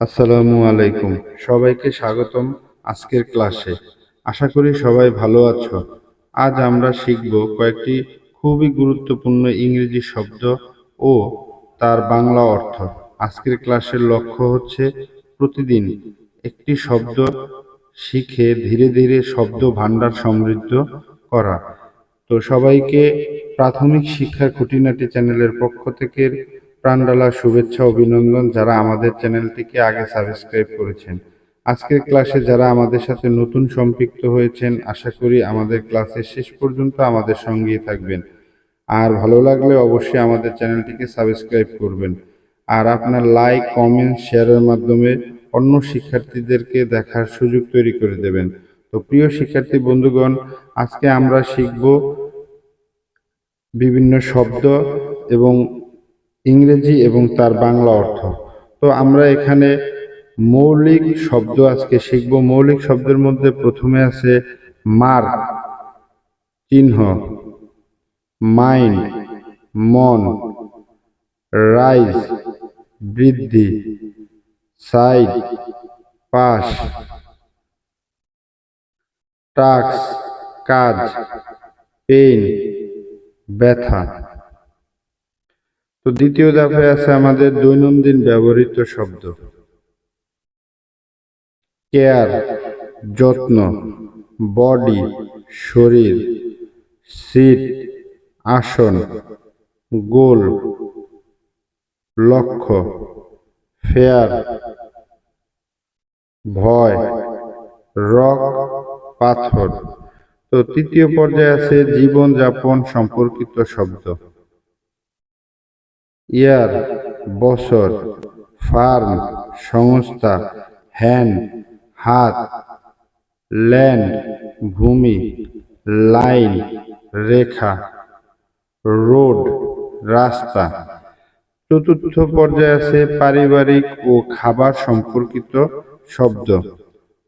আসসালামু আলাইকুম। সবাইকে স্বাগতম আজকের ক্লাসে। আশা করি সবাই ভালো আছো। আজ আমরা শিখব কয়েকটি খুবই গুরুত্বপূর্ণ ইংরেজি শব্দ ও তার বাংলা অর্থ। আজকের ক্লাসের লক্ষ্য হচ্ছে প্রতিদিন একটি শব্দ শিখে ধীরে ধীরে শব্দ ভাণ্ডার সমৃদ্ধ করা। তো সবাইকে প্রাথমিক শিক্ষার খুঁটিনাটি চ্যানেলের পক্ষ থেকে প্রাণডালা শুভেচ্ছা, অভিনন্দন যারা আমাদের চ্যানেলটিকে আগে সাবস্ক্রাইব করেছেন। আজকের ক্লাসে যারা আমাদের সাথে নতুন সম্পৃক্ত হয়েছেন, আশা করি আমাদের ক্লাসের শেষ পর্যন্ত আমাদের সঙ্গেই থাকবেন। আর ভালো লাগলে অবশ্যই আমাদের চ্যানেলটিকে সাবস্ক্রাইব করবেন। আর আপনার লাইক, কমেন্ট, শেয়ারের মাধ্যমে অন্য শিক্ষার্থীদেরকে দেখার সুযোগ তৈরি করে দেবেন। তো প্রিয় শিক্ষার্থী বন্ধুগণ, আজকে আমরা শিখব বিভিন্ন শব্দ এবং ইংরেজি এবং তার বাংলা অর্থ। তো আমরা এখানে মৌলিক শব্দ আজকে শিখব। মৌলিক শব্দের মধ্যে প্রথমে আছে মার, চিহ্ন মাইন্ড মন, রাইজ, বৃদ্ধি সাইড পাশ টাক্স কাজ পেন ব্যথা। তো দ্বিতীয় ধাপে আছে আমাদের দৈনন্দিন ব্যবহৃত শব্দ। কেয়ার, যত্ন, বডি, শরীর, সিট, আসন, গোল, লক্ষ্য, ফেয়ার, ভয়, রক, পাথর। তো তৃতীয় পর্যায়ে আছে জীবনযাপন সম্পর্কিত শব্দ। ইয়ার, বছর, ফার্ম, সংস্থা, হ্যান্ড, হাত, ল্যান্ড, ভূমি, লাইন, রেখা, রোড, রাস্তা। চতুর্থ পর্যায়ে আছে পারিবারিক ও খাবার সম্পর্কিত শব্দ।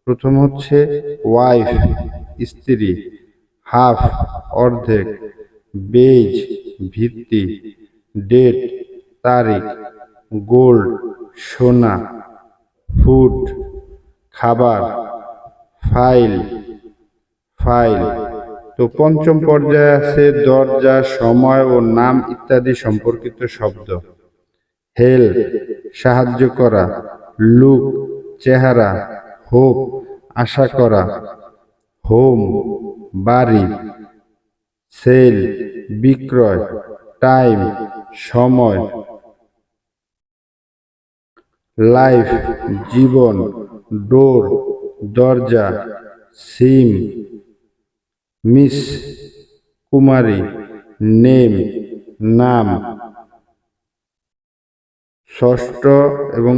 প্রথম হচ্ছে ওয়াইফ, স্ত্রী, হাফ, অর্ধেক, বেজ, ভিত্তি, ডেট তারিখ, গোল্ড, সোনা, ফুড, খাবার, ফাইল ফাইল। তো পঞ্চম পর্যায়ে আছে দরজা, সময় ও নাম ইত্যাদি সম্পর্কিত শব্দ। হেল্প, সাহায্য করা। লুক, চেহারা, হোপ, আশা করা। হোম, বাড়ি। সেল, বিক্রয়। টাইম, সময়। লাইফ, জীবন, ডোর, দরজা, সিম, মিস কুমারী, নেম, নাম। ষষ্ঠ এবং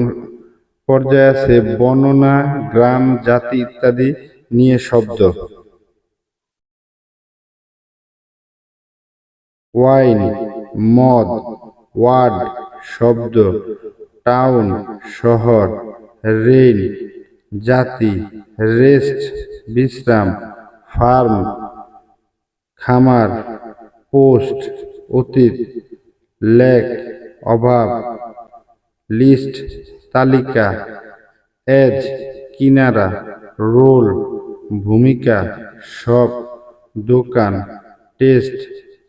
পর্যায়ে আছে বর্ণনা, গ্রাম, জাতি ইত্যাদি নিয়ে শব্দ। ওয়াইন, মদ, ওয়ার্ড, শব্দ। টাউন, শহর, রেল, জাতি, রেস্ট, বিশ্রাম, ফার্ম, খামার, পোস্ট, অতীত, লেক, অভাব, লিস্ট, তালিকা, এজ, কিনারা, রোল, ভূমিকা সব দোকান, টেস্ট,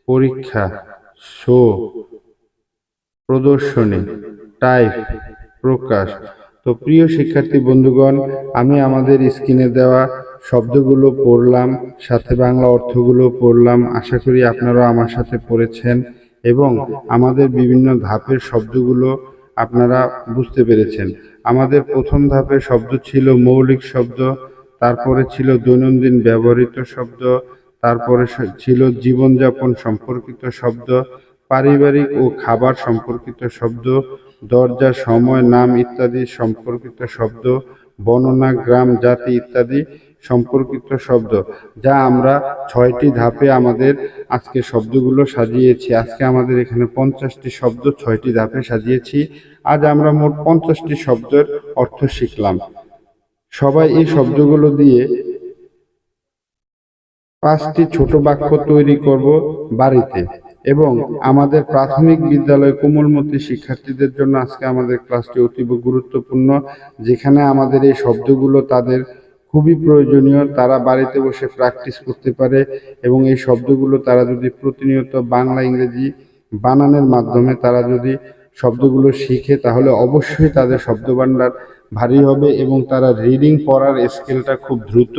পরীক্ষা, শো প্রদর্শনী, টাইপ, প্রকাশ। তো প্রিয় শিক্ষার্থী বন্ধুগণ, আমি আমাদের স্ক্রিনে দেওয়া শব্দগুলো পড়লাম, সাথে বাংলা অর্থগুলো পড়লাম। আশা করি আপনারা আমার সাথে পড়েছেন এবং আমাদের বিভিন্ন ধাপের শব্দগুলো আপনারা বুঝতে পেরেছেন। আমাদের প্রথম ধাপের শব্দ ছিল মৌলিক শব্দ, তারপরে ছিল দৈনন্দিন ব্যবহৃত শব্দ, তারপরে ছিল জীবনযাপন সম্পর্কিত শব্দ পারিবারিক ও খাবার সম্পর্কিত শব্দ, দরজা, সময়, নাম ইত্যাদি সম্পর্কিত শব্দ, বর্ণনা, গ্রাম, জাতি ইত্যাদি সম্পর্কিত শব্দ, যা আমরা ছয়টি ধাপে আমাদের আজকে শব্দগুলো সাজিয়েছি। আজকে আমাদের এখানে পঞ্চাশটি শব্দ, ছয়টি ধাপে সাজিয়েছি। আজ আমরা মোট পঞ্চাশটি শব্দের অর্থ শিখলাম। সবাই এই শব্দগুলো দিয়ে পাঁচটি ছোট বাক্য তৈরি করব বাড়িতে। এবং আমাদের প্রাথমিক বিদ্যালয় কোমলমতি শিক্ষার্থীদের জন্য আজকে আমাদের ক্লাসটি অতীব গুরুত্বপূর্ণ, যেখানে আমাদের এই শব্দগুলো তাদের খুবই প্রয়োজনীয়। তারা বাড়িতে বসে প্র্যাকটিস করতে পারে এবং এই শব্দগুলো তারা যদি প্রতিনিয়ত বাংলা, ইংরেজি বানানের মাধ্যমে তারা যদি শব্দগুলো শিখে, তাহলে অবশ্যই তাদের শব্দভাণ্ডার ভারী হবে এবং তারা রিডিং পড়ার স্কেলটা খুব দ্রুত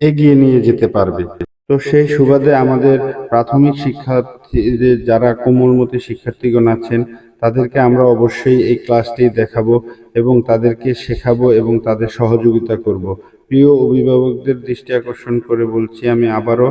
এগিয়ে নিয়ে যেতে পারবে। তো সেই সুবাদে আমাদের প্রাথমিক শিক্ষার্থীদের যারা কোমলমতি শিক্ষার্থীগণ আছেন তাদেরকে আমরা অবশ্যই এই ক্লাসটি দেখাবো এবং তাদেরকে শেখাবো এবং তাদের সহযোগিতা করব। প্রিয় অভিভাবকদের দৃষ্টি আকর্ষণ করে বলছি আমি আবারও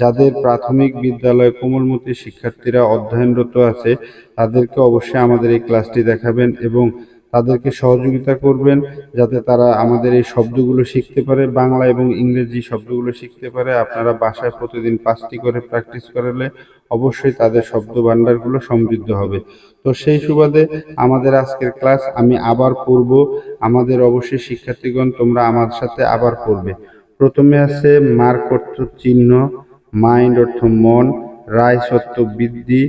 যাদের প্রাথমিক বিদ্যালয়ে কোমলমতি শিক্ষার্থীরা অধ্যয়নরত আছে তাদেরকে অবশ্যই আমাদের এই ক্লাসটি দেখাবেন এবং তাদেরকে সহযোগিতা করবেন যাতে তারা আমাদের এই শব্দগুলো শিখতে পারে, বাংলা এবং ইংরেজি শব্দগুলো শিখতে পারে। আপনারা বাসায় প্রতিদিন পাঁচটি করে প্র্যাকটিস করালে অবশ্যই তাদের শব্দ ভাণ্ডারগুলো সমৃদ্ধ হবে। তো সেই সুবাদে আমাদের আজকের ক্লাস আমি আবার পড়ব। আমাদের অবশ্যই শিক্ষার্থীগণ, তোমরা আমার সাথে আবার পড়বে। প্রথমে আছে মার্ক অর্থ চিহ্ন মাইন্ড অর্থ মন রাইস অর্থ বৃদ্ধি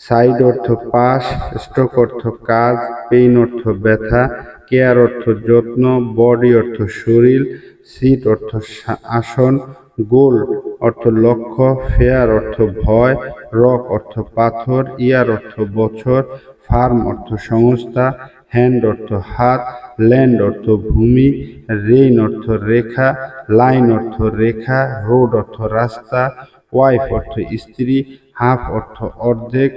সাইড অর্থ পাশ, স্ট্রোক অর্থ কাজ, পেইন অর্থ ব্যথা, কেয়ার অর্থ যত্ন, বডি অর্থ শরীর, সিট অর্থ আসন, গোল অর্থ লক্ষ্য, ফেয়ার অর্থ ভয়, রক অর্থ পাথর, ইয়ার অর্থ বছর, ফার্ম অর্থ সংস্থা, হ্যান্ড অর্থ হাত, ল্যান্ড অর্থ ভূমি, রেইন অর্থ রেখা, লাইন অর্থ রেখা, রোড অর্থ রাস্তা, ওয়াইফ অর্থ স্ত্রী হাফ অর্থ অর্ধেক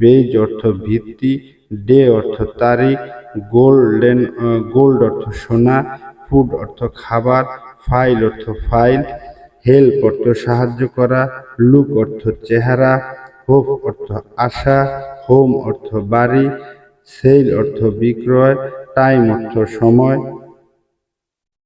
বেজ অর্থ ভিত্তি, ডে অর্থ তারিখ, গোল্ডেন গোল্ড অর্থ সোনা, ফুড অর্থ খাবার, ফাইল অর্থ ফাইল, হেল্প অর্থ সাহায্য করা, লুক অর্থ চেহারা, হোপ অর্থ আশা, হোম অর্থ বাড়ি, সেল অর্থ বিক্রয়, টাইম অর্থ সময়